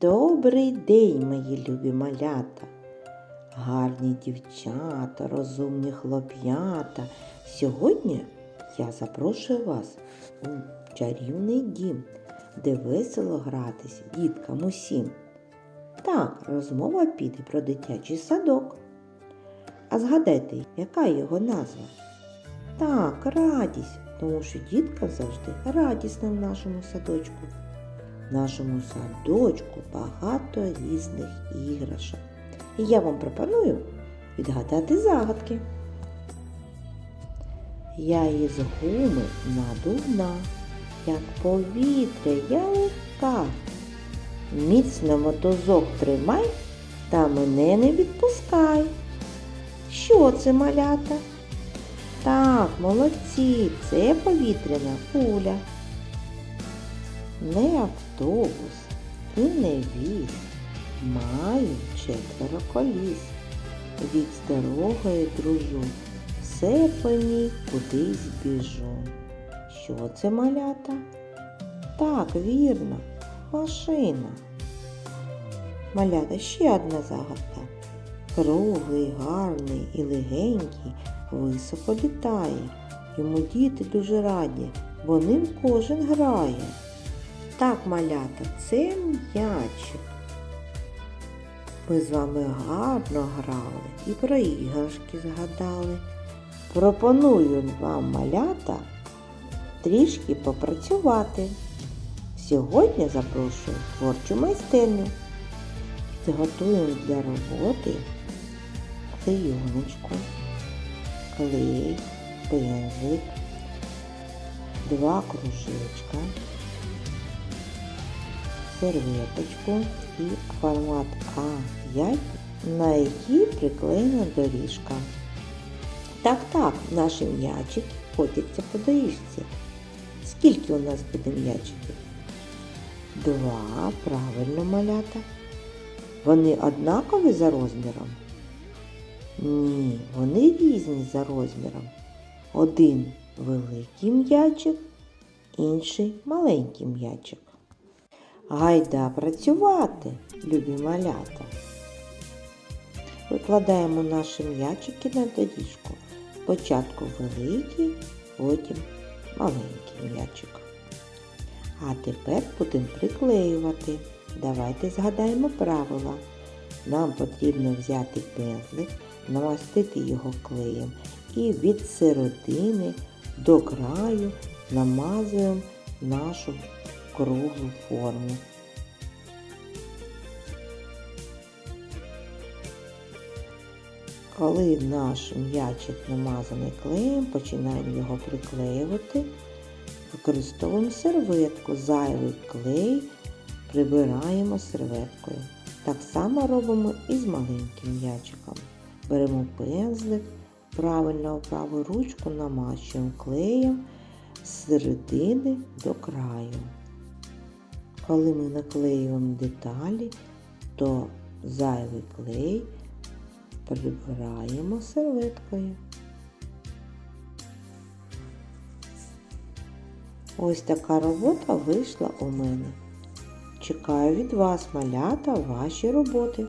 Добрий день, мої любі малята, гарні дівчата, розумні хлоп'ята. Сьогодні я запрошую вас у чарівний дім, де весело гратися діткам усім. Так, розмова піде про дитячий садок. А згадайте, яка його назва? Так, радість, тому що діткам завжди радісно в нашому садочку. Нашому садочку багато різних іграшок. І я вам пропоную відгадати загадки. Я із гуми надувна, як повітря я легка. Міцно мотузок тримай та мене не відпускай. Що це малята? Так, молодці, це повітряна куля. Не автобус і не віз. Маю четверо коліс. Від дорогою дружу. Все по ній кудись біжу. Що це малята? Так, вірно, машина. Малята ще одна загадка. Круглий, гарний і легенький, високо літає. Йому діти дуже раді, бо ним кожен грає. Так, малята, це м'ячик. Ми з вами гарно грали і про іграшки згадали. Пропоную вам, малята, трішки попрацювати. Сьогодні запрошую творчу майстерню. Зготуємо для роботи клейоночку, клей, пензлик, два кружечка серветочку і формат А5, на який приклеєна доріжка. Так, так, наші м'ячики котяться по доріжці. Скільки у нас буде м'ячиків? Два, правильно малята. Вони однакові за розміром? Ні, вони різні за розміром. Один великий м'ячик, інший маленький м'ячик. Гайда працювати, любі малята. Викладаємо наші м'ячики на доріжку. Спочатку великий, потім маленький м'ячик. А тепер будемо приклеювати. Давайте згадаємо правила. Нам потрібно взяти пензлик, намастити його клеєм і від середини до краю намазуємо нашу круглу форму. Коли наш м'ячик намазаний клеєм, починаємо його приклеювати, використовуємо серветку, зайвий клей прибираємо серветкою. Так само робимо і з маленьким м'ячиком. Беремо пензлик, правильно праву ручку намащуємо клеєм з середини до краю. Коли ми наклеюємо деталі, то зайвий клей прибираємо серветкою. Ось така робота вийшла у мене. Чекаю від вас, малята, ваші роботи.